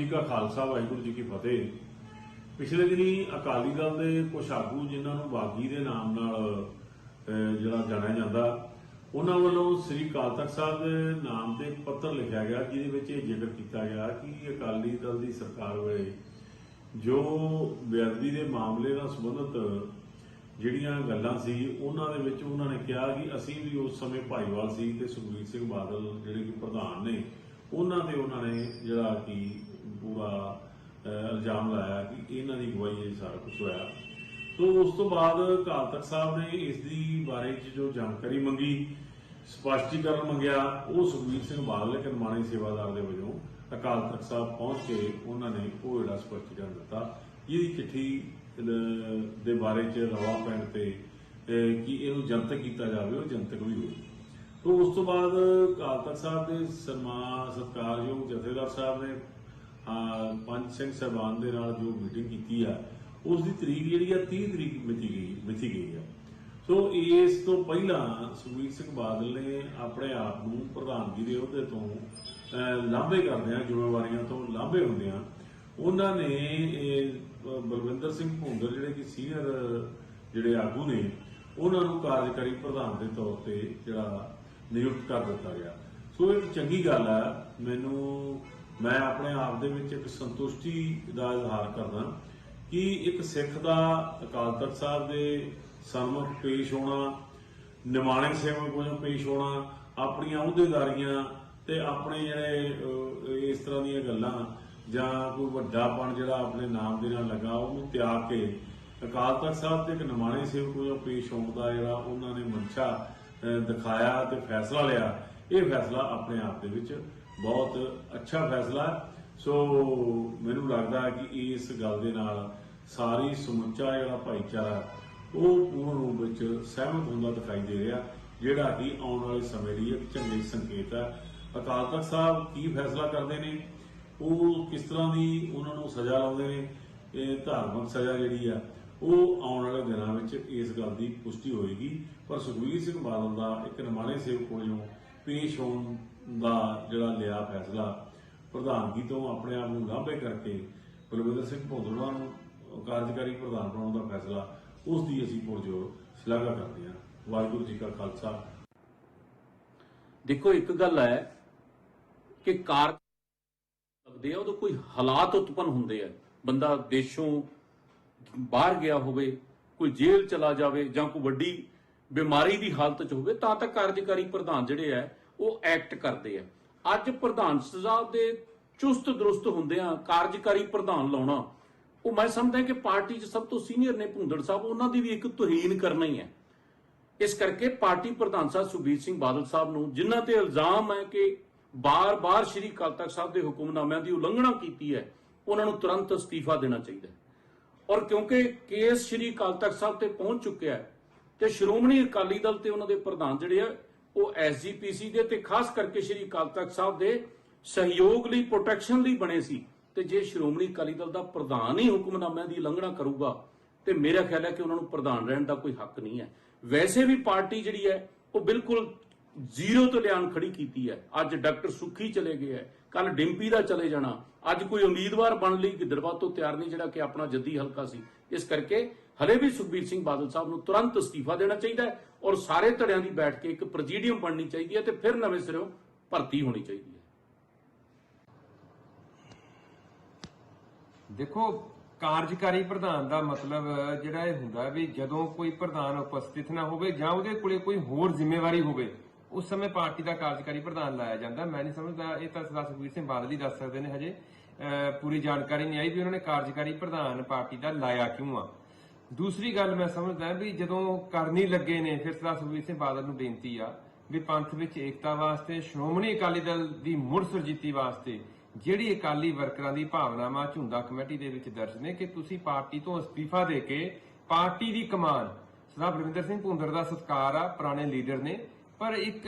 ਜੀ ਕਾ ਖਾਲਸਾ, ਵਾਹਿਗੁਰੂ ਜੀ ਕੀ ਫਤਿਹ। ਪਿਛਲੇ ਦਿਨੀ ਅਕਾਲੀ ਦਲ ਦੇ ਕੁਝ ਆਗੂ ਜਿਨ੍ਹਾਂ ਨੂੰ ਬਾਗੀ ਦੇ ਨਾਮ ਨਾਲ ਜਿਹੜਾ ਜਾਣਿਆ ਜਾਂਦਾ, ਉਹਨਾਂ ਵੱਲੋਂ ਸ੍ਰੀ ਅਕਾਲ ਤਖਤ ਸਾਹਿਬ ਦੇ ਨਾਮ ਤੇ ਪੱਤਰ ਲਿਖਿਆ ਗਿਆ, ਜਿਹਦੇ ਵਿੱਚ ਇਹ ਜ਼ਿਕਰ ਕੀਤਾ ਗਿਆ ਕਿ ਅਕਾਲੀ ਦਲ ਦੀ ਸਰਕਾਰ ਵੇਲੇ ਜੋ ਬੇਅਦਬੀ ਦੇ ਮਾਮਲੇ ਨਾਲ ਸੰਬੰਧਿਤ ਜਿਹੜੀਆਂ ਗੱਲਾਂ ਸੀ, ਉਹਨਾਂ ਦੇ ਵਿੱਚ ਉਹਨਾਂ ਨੇ ਕਿਹਾ ਕਿ ਅਸੀਂ ਵੀ ਉਸ ਸਮੇਂ ਭਾਈਵਾਲ ਸੀ ਤੇ ਸੁਖਬੀਰ ਸਿੰਘ ਬਾਦਲ ਜਿਹੜੇ ਕਿ ਪ੍ਰਧਾਨ ਨੇ, ਉਹਨਾਂ ਤੇ ਉਹਨਾਂ ਨੇ ਜਿਹੜਾ ਕਿ ਪੂਰਾ ਇਲਜ਼ਾਮ ਲਾਇਆ ਕਿ ਇਹਨਾਂ ਦੀ ਗਵਾਹੀ ਇਹ ਸਾਰਾ ਕੁਝ ਹੋਇਆ। ਤੋ ਉਸ ਤੋਂ ਬਾਅਦ ਅਕਾਲ ਤਖਤ ਸਾਹਿਬ ਨੇ ਇਸ ਦੀ ਬਾਰੇ ਚ ਜੋ ਜਾਣਕਾਰੀ ਮੰਗੀ, ਸਪਸ਼ਟੀਕਰਨ ਮੰਗਿਆ, ਉਹ ਸੁਖਬੀਰ ਸਿੰਘ ਬਾਦਲ ਇੱਕ ਨਿਮਾਣੇ ਸੇਵਾਦਾਰ ਦੇ ਵਜੋਂ ਅਕਾਲ ਤਖਤ ਸਾਹਿਬ ਪਹੁੰਚ ਕੇ ਉਹਨਾਂ ਨੇ ਉਹ ਜਿਹੜਾ ਸਪਸ਼ਟੀਕਰਨ ਦਿੱਤਾ। ਇਹਦੀ ਚਿੱਠੀ ਦੇ ਬਾਰੇ ਚ ਰਵਾ ਪੈਣ ਤੇ ਕਿ ਇਹਨੂੰ ਜਨਤਕ ਕੀਤਾ ਜਾਵੇ, ਉਹ ਜਨਤਕ ਵੀ ਹੋਵੇ। ਤੋ ਉਸ ਤੋਂ ਬਾਅਦ ਅਕਾਲ ਤਖਤ ਸਾਹਿਬ ਦੇ ਸਨਮਾਨ, ਸਤਿਕਾਰਯੋਗ ਜਥੇਦਾਰ ਸਾਹਿਬ ਨੇ ਪੰਜ ਸਿੰਘ ਸਾਹਿਬਾਨ ਦੇ ਨਾਲ ਜੋ ਮੀਟਿੰਗ ਕੀਤੀ ਆ ਉਸ ਦੀ ਤਰੀਕ ਜਿਹੜੀ ਆ 30 ਤਰੀਕ ਮਿਤੀ ਗਈ ਮਿਤੀ ਗਈ ਆ। ਸੋ ਇਸ ਤੋਂ ਪਹਿਲਾਂ ਸੁਖਬੀਰ ਸਿੰਘ ਬਾਦਲ ਨੇ ਆਪਣੇ ਆਪ ਨੂੰ ਪ੍ਰਧਾਨਗੀ ਦੇ ਅਹੁਦੇ ਤੋਂ ਅਹ, ਲਾਂਭੇ ਕਰਦਿਆਂ ਜ਼ਿੰਮੇਵਾਰੀਆਂ ਤੋਂ ਲਾਂਭੇ ਹੁੰਦਿਆਂ ਉਹਨਾਂ ਨੇ ਬਲਵਿੰਦਰ ਸਿੰਘ ਭੁੰਦਰ ਜਿਹੜੇ ਕਿ ਸੀਨੀਅਰ ਜਿਹੜੇ ਆਗੂ ਨੇ ਉਹਨਾਂ ਨੂੰ ਕਾਰਜਕਾਰੀ ਪ੍ਰਧਾਨ ਦੇ ਤੌਰ ਤੇ ਜਿਹੜਾ ਨਿਯੁਕਤ ਕਰ ਦਿੱਤਾ ਗਿਆ। ਸੋ ਇਹ ਚੰਗੀ ਗੱਲ ਆ ਮੈਨੂੰ ਮੈਂ ਆਪਣੇ ਆਪ ਦੇ ਵਿੱਚ ਇੱਕ ਸੰਤੁਸ਼ਟੀ ਦਾ ਇਜ਼ਹਾਰ ਕਰਦਾ ਕਿ ਇੱਕ ਸਿੱਖ ਦਾ ਅਕਾਲ ਤਖਤ ਸਾਹਿਬ ਦੇ ਸਨਮੁਖ ਪੇਸ਼ ਹੋਣਾ, ਨਿਮਾਣਕ ਸੇਵਕ ਵਜੋਂ ਪੇਸ਼ ਹੋਣਾ, ਆਪਣੀਆਂ ਅਹੁਦੇਦਾਰੀਆਂ ਤੇ ਆਪਣੇ ਜਿਹੜੇ ਇਸ ਤਰ੍ਹਾਂ ਦੀਆਂ ਗੱਲਾਂ ਜਾਂ ਕੋਈ ਵੱਡਾਪਣ ਜਿਹੜਾ ਆਪਣੇ ਨਾਮ ਦੇ ਨਾਲ ਲੱਗਾ ਉਹਨੂੰ ਤਿਆਗ ਕੇ ਅਕਾਲ ਤਖਤ ਸਾਹਿਬ ਤੇ ਇੱਕ ਨਿਮਾਣੇ ਸੇਵਕ ਵਜੋਂ ਪੇਸ਼ ਹੋਣ ਦਾ ਜਿਹੜਾ ਉਹਨਾਂ ਨੇ ਮਨਸ਼ਾ ਦਿਖਾਇਆ ਤੇ ਫੈਸਲਾ ਲਿਆ, ਇਹ ਫੈਸਲਾ ਆਪਣੇ ਆਪ ਦੇ ਵਿੱਚ ਬਹੁਤ ਅੱਛਾ ਫੈਸਲਾ। ਸੋ ਮੈਨੂੰ ਲੱਗਦਾ ਹੈ ਕਿ ਇਸ ਗੱਲ ਦੇ ਨਾਲ ਸਾਰੀ ਸਮੁੱਚਾ ਜਿਹੜਾ ਭਾਈਚਾਰਾ, ਉਹ ਪੂਰਨ ਰੂਪ ਵਿੱਚ ਸਹਿਮਤ ਹੁੰਦਾ ਦਿਖਾਈ ਦੇ ਰਿਹਾ, ਜਿਹੜਾ ਕਿ ਆਉਣ ਵਾਲੇ ਸਮੇਂ ਲਈ ਇੱਕ ਚੰਗੇ ਸੰਕੇਤ ਹੈ। ਅਕਾਲ ਤਖਤ ਸਾਹਿਬ ਕੀ ਫੈਸਲਾ ਕਰਦੇ ਨੇ? ਉਹ ਕਿਸ ਤਰ੍ਹਾਂ ਦੀ ਉਹਨਾਂ ਨੂੰ ਸਜ਼ਾ ਲਾਉਂਦੇ ਨੇ? ਇਹ ਧਾਰਮਿਕ ਸਜ਼ਾ ਜਿਹੜੀ ਆ, ਉਹ ਆਉਣ ਵਾਲੇ ਦਿਨਾਂ ਵਿੱਚ ਇਸ ਗੱਲ ਦੀ ਪੁਸ਼ਟੀ ਹੋਏਗੀ। ਪਰ ਸੁਖਬੀਰ ਸਿੰਘ ਬਾਦਲ ਦਾ ਇੱਕ ਨਿਮਾਣੇ ਸੇਵਕ ਵਜੋਂ ਪੇਸ਼ ਹੋਣ ਦਾ ਜਿਹੜਾ ਲਿਆ ਫੈਸਲਾ ਪ੍ਰਧਾਨਗੀ ਤੋਂ ਆਪਣੇ ਆਪ ਨੂੰ ਲਾਂਭੇ ਕਰਕੇ ਬਲਵਿੰਦਰ ਸਿੰਘ ਭੋਦੜਾ ਨੂੰ ਕਾਰਜਕਾਰੀ ਪ੍ਰਧਾਨ ਬਣਾਉਣ ਦਾ ਫੈਸਲਾ, ਉਸ ਦੀ ਅਸੀਂ ਪੁਰਜੋਰ ਸ਼ਲਾਘਾ ਕਰਦੇ ਹਾਂ। ਵਾਹਿਗੁਰੂ ਜੀ ਕਾ ਖਾਲਸਾ। ਦੇਖੋ, ਇੱਕ ਗੱਲ ਹੈ ਕਿ ਕਾਰ ਲੱਗਦੇ ਆ, ਉਦੋਂ ਕੋਈ ਹਾਲਾਤ ਉਤਪਨ ਹੁੰਦੇ ਆ। ਬੰਦਾ ਦੇਸ਼ੋਂ ਬਾਹਰ ਗਿਆ ਹੋਵੇ, ਕੋਈ ਜੇਲ੍ਹ ਚਲਾ ਜਾਵੇ ਜਾਂ ਕੋਈ ਵੱਡੀ ਬਿਮਾਰੀ ਦੀ ਹਾਲਤ 'ਚ ਹੋਵੇ, ਤਾਂ ਤਾਂ ਕਾਰਜਕਾਰੀ ਪ੍ਰਧਾਨ ਜਿਹੜੇ ਆ ਉਹ ਐਕਟ ਕਰਦੇ ਆ। ਅੱਜ ਪ੍ਰਧਾਨ ਸਾਹਿਬ ਦੇ ਚੁਸਤ ਦਰੁਸਤ ਹੁੰਦਿਆਂ ਕਾਰਜਕਾਰੀ ਪ੍ਰਧਾਨ ਲਾਉਣਾ। ਉਹ ਮੈਂ ਸਮਝਦਾ ਕਿ ਪਾਰਟੀ 'ਚ ਸਭ ਤੋਂ ਸੀਨੀਅਰ ਨੇ ਭੁੰਦੜ ਸਾਹਿਬ, ਉਹਨਾਂ ਦੀ ਵੀ ਇੱਕ ਤੋਹੀਨ ਕਰਨਾ ਹੀ ਹੈ। ਇਸ ਕਰਕੇ ਪਾਰਟੀ ਪ੍ਰਧਾਨ ਸਾਹਿਬ ਸੁਖਬੀਰ ਸਿੰਘ ਬਾਦਲ ਸਾਹਿਬ ਨੂੰ, ਜਿਨ੍ਹਾਂ ਤੇ ਇਲਜ਼ਾਮ ਹੈ ਕਿ ਬਾਰ-ਬਾਰ ਸ਼੍ਰੀ ਅਕਾਲ ਤਖਤ ਸਾਹਿਬ ਦੇ ਹੁਕਮਨਾਮਿਆਂ ਦੀ ਉਲੰਘਣਾ ਕੀਤੀ ਹੈ, ਉਹਨਾਂ ਨੂੰ ਤੁਰੰਤ ਅਸਤੀਫਾ ਦੇਣਾ ਚਾਹੀਦਾ ਹੈ। ਔਰ ਕਿਉਂਕਿ ਕੇਸ ਸ਼੍ਰੀ ਅਕਾਲ ਤਖਤ ਸਾਹਿਬ ਤੇ ਪਹੁੰਚ ਚੁੱਕਿਆ ਹੈ, ਤੇ ਸ਼੍ਰੋਮਣੀ ਅਕਾਲੀ ਦਲ ਤੇ ਉਹਨਾਂ ਦੇ ਪ੍ਰਧਾਨ ਜਿਹੜੇ ਆ ਉਹ ਐਸਜੀਪੀਸੀ ਦੇ ਤੇ ਖਾਸ ਕਰਕੇ ਸ਼੍ਰੀ ਅਕਾਲ ਤਖਤ ਸਾਹਿਬ ਦੇ ਸਹਿਯੋਗ ਲਈ ਪ੍ਰੋਟੈਕਸ਼ਨ ਲਈ ਬਣੇ ਸੀ। ਤੇ ਜੇ ਸ਼੍ਰੋਮਣੀ ਅਕਾਲੀ ਦਲ ਦਾ ਪ੍ਰਧਾਨ ਹੀ ਹੁਕਮਨਾਮਿਆਂ ਦੀ ਉਲੰਘਣਾ ਕਰੂਗਾ, ਤੇ ਮੇਰਾ ਖਿਆਲ ਹੈ ਕਿ ਉਹਨਾਂ ਨੂੰ ਪ੍ਰਧਾਨ ਰਹਿਣ ਦਾ ਕੋਈ ਹੱਕ ਨਹੀਂ ਹੈ। ਵੈਸੇ ਵੀ ਪਾਰਟੀ ਜਿਹੜੀ ਹੈ, ਉਹ ਬਿਲਕੁਲ ਜ਼ੀਰੋ ਤੋਂ ਲਿਆਣ ਖੜੀ ਕੀਤੀ ਹੈ। ਅੱਜ ਡਾਕਟਰ ਸੁਖੀ ਚਲੇ ਗਏ ਹੈ ਕੱਲ ਡਿੰਪੀ ਦਾ ਚਲੇ ਜਾਣਾ। ਅੱਜ ਕੋਈ ਉਮੀਦਵਾਰ ਬਣ ਲਈ ਗਿੱਦੜਵਾ ਤੋਂ ਤਿਆਰ ਨਹੀਂ, ਜਿਹੜਾ ਕਿ ਆਪਣਾ ਜੱਦੀ ਹਲਕਾ ਸੀ। ਇਸ ਕਰਕੇ ਹਲੇ ਵੀ ਸੁਖਬੀਰ ਸਿੰਘ ਬਾਦਲ ਸਾਹਿਬ ਨੂੰ ਤੁਰੰਤ ਅਸਤੀਫਾ ਦੇਣਾ ਚਾਹੀਦਾ ਹੈ ਔਰ ਸਾਰੇ ਧੜਿਆਂ ਦੀ ਬੈਠ ਕੇ ਇੱਕ ਪ੍ਰੈਜ਼ੀਡੀਅਮ ਬਣਨੀ ਚਾਹੀਦੀ ਹੈ ਤੇ ਫਿਰ ਨਵੇਂ ਸਿਰੋਂ ਭਰਤੀ ਹੋਣੀ ਚਾਹੀਦੀ ਹੈ। ਦੇਖੋ, ਕਾਰਜਕਾਰੀ ਪ੍ਰਧਾਨ ਦਾ ਮਤਲਬ ਜਿਹੜਾ ਇਹ ਹੁੰਦਾ ਵੀ ਜਦੋਂ ਕੋਈ ਪ੍ਰਧਾਨ ਉਪਸਥਿਤ ਨਾ ਹੋਵੇ ਜਾਂ ਉਹਦੇ ਕੋਲੇ ਕੋਈ ਹੋਰ ਜ਼ਿੰਮੇਵਾਰੀ ਹੋਵੇ, ਉਸ ਸਮੇਂ ਪਾਰਟੀ ਦਾ ਕਾਰਜਕਾਰੀ ਪ੍ਰਧਾਨ ਲਾਇਆ ਜਾਂਦਾ। ਮੈਂ ਨਹੀਂ ਸਮਝਦਾ, ਇਹ ਤਾਂ ਸਰਦਾਰ ਸੁਖਬੀਰ ਸਿੰਘ ਬਾਦਲ ਹੀ ਦੱਸ ਸਕਦੇ ਨੇ ਹਜੇ। ਅਹ ਪੂਰੀ ਜਾਣਕਾਰੀ ਨਹੀਂ ਆਈ ਵੀ ਉਹਨਾਂ ਨੇ ਕਾਰਜਕਾਰੀ ਪ੍ਰਧਾਨ ਪਾਰਟੀ ਦਾ ਲਾਇਆ ਕਿਉਂ ਆ। ਦੂਸਰੀ ਗੱਲ ਮੈਂ ਸਮਝਦਾ ਵੀ ਜਦੋਂ ਕਰਨੀ ਲੱਗੇ ਨੇ, ਫਿਰ ਸਰਦਾਰ ਸੁਖਬੀਰ ਸਿੰਘ ਬਾਦਲ ਨੂੰ ਬੇਨਤੀ ਆ ਵੀ ਪੰਥ ਵਿੱਚ ਏਕਤਾ ਵਾਸਤੇ, ਸ਼੍ਰੋਮਣੀ ਅਕਾਲੀ ਦਲ ਦੀ ਮੁੜ ਸੁਰਜੀਤੀ ਵਾਸਤੇ ਜਿਹੜੀ ਅਕਾਲੀ ਵਰਕਰਾਂ ਦੀ ਭਾਵਨਾਵਾਂ ਝੁੰਦਾ ਕਮੇਟੀ ਦੇ ਵਿੱਚ ਦਰਜ ਨੇ ਕਿ ਤੁਸੀਂ ਪਾਰਟੀ ਤੋਂ ਅਸਤੀਫਾ ਦੇ ਕੇ ਪਾਰਟੀ ਦੀ ਕਮਾਨ। ਸਰਦਾਰ ਬਲਵਿੰਦਰ ਸਿੰਘ ਭੁੰਦਰ ਦਾ ਸਤਕਾਰ ਆ, ਪੁਰਾਣੇ ਲੀਡਰ ਨੇ। ਪਰ ਇੱਕ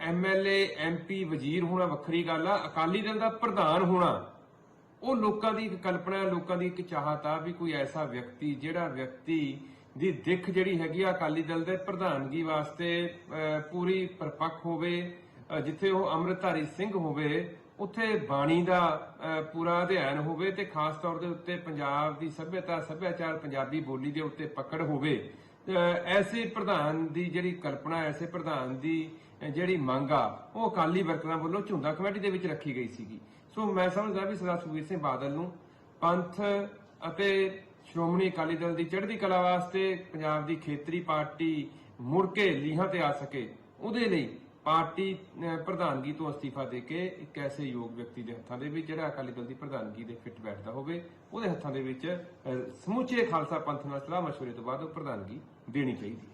ਐਮਐਲਏ ਐਮਪੀ ਵਜ਼ੀਰ ਹੋਣਾ ਵੱਖਰੀ ਗੱਲ ਆ, ਅਕਾਲੀ ਦਲ ਦਾ ਪ੍ਰਧਾਨ ਹੋਣਾ ਉਹ ਲੋਕਾਂ ਦੀ ਇੱਕ ਕਲਪਨਾ ਹੈ ਲੋਕਾਂ ਦੀ ਇੱਕ ਚਾਹਤ ਆ ਵੀ ਕੋਈ ਐਸਾ ਵਿਅਕਤੀ, ਜਿਹੜਾ ਵਿਅਕਤੀ ਦੀ ਦਿੱਖ ਜਿਹੜੀ ਹੈਗੀ ਆ ਅਕਾਲੀ ਦਲ ਦੇ ਪ੍ਰਧਾਨਗੀ ਵਾਸਤੇ ਪੂਰੀ ਪਰਪੱਕ ਹੋਵੇ ਜਿੱਥੇ ਉਹ ਅੰਮ੍ਰਿਤਧਾਰੀ ਸਿੰਘ ਹੋਵੇ, ਉੱਥੇ ਬਾਣੀ ਦਾ ਪੂਰਾ ਅਧਿਐਨ ਹੋਵੇ ਤੇ ਖਾਸ ਤੌਰ ਦੇ ਉੱਤੇ ਪੰਜਾਬ ਦੀ ਸੱਭਿਅਤਾ, ਸੱਭਿਆਚਾਰ, ਪੰਜਾਬੀ ਬੋਲੀ ਦੇ ਉੱਤੇ ਪਕੜ ਹੋਵੇ ਐਸੇ ਪ੍ਰਧਾਨ ਦੀ ਜਿਹੜੀ ਕਲਪਨਾ, ਐਸੇ ਪ੍ਰਧਾਨ ਦੀ ਜਿਹੜੀ ਮੰਗ ਆ, ਉਹ ਅਕਾਲੀ ਵਰਕਰਾਂ ਵੱਲੋਂ ਝੁੰਦਾ ਕਮੇਟੀ ਦੇ ਵਿੱਚ ਰੱਖੀ ਗਈ ਸੀਗੀ। ਸੋ ਮੈਂ ਸਮਝਦਾ ਵੀ ਸਰਦਾਰ ਸੁਖਬੀਰ ਸਿੰਘ ਬਾਦਲ ਨੂੰ ਪੰਥ ਅਤੇ ਸ਼੍ਰੋਮਣੀ ਅਕਾਲੀ ਦਲ ਦੀ ਚੜ੍ਹਦੀ ਕਲਾ ਵਾਸਤੇ ਪੰਜਾਬ ਦੀ ਖੇਤਰੀ ਪਾਰਟੀ ਮੁੜ ਕੇ ਲੀਹਾਂ ਤੇ ਆ ਸਕੇ, ਉਹਦੇ ਲਈ ਪਾਰਟੀ ਪ੍ਰਧਾਨਗੀ ਤੋਂ ਅਸਤੀਫਾ ਦੇ ਕੇ ਇੱਕ ਐਸੇ ਯੋਗ ਵਿਅਕਤੀ ਦੇ ਹੱਥਾਂ ਦੇ ਵਿੱਚ ਜਿਹੜਾ ਅਕਾਲੀ ਦਲ ਦੀ ਪ੍ਰਧਾਨਗੀ ਦੇ ਫਿੱਟ ਬੈਠਦਾ ਹੋਵੇ, ਉਹਦੇ ਹੱਥਾਂ ਦੇ ਵਿੱਚ ਸਮੁੱਚੇ ਖਾਲਸਾ ਪੰਥ ਨਾਲ ਸਲਾਹ ਮਸ਼ਵਰੇ ਤੋਂ ਬਾਅਦ ਉਹ ਪ੍ਰਧਾਨਗੀ ਦੇਣੀ ਚਾਹੀਦੀ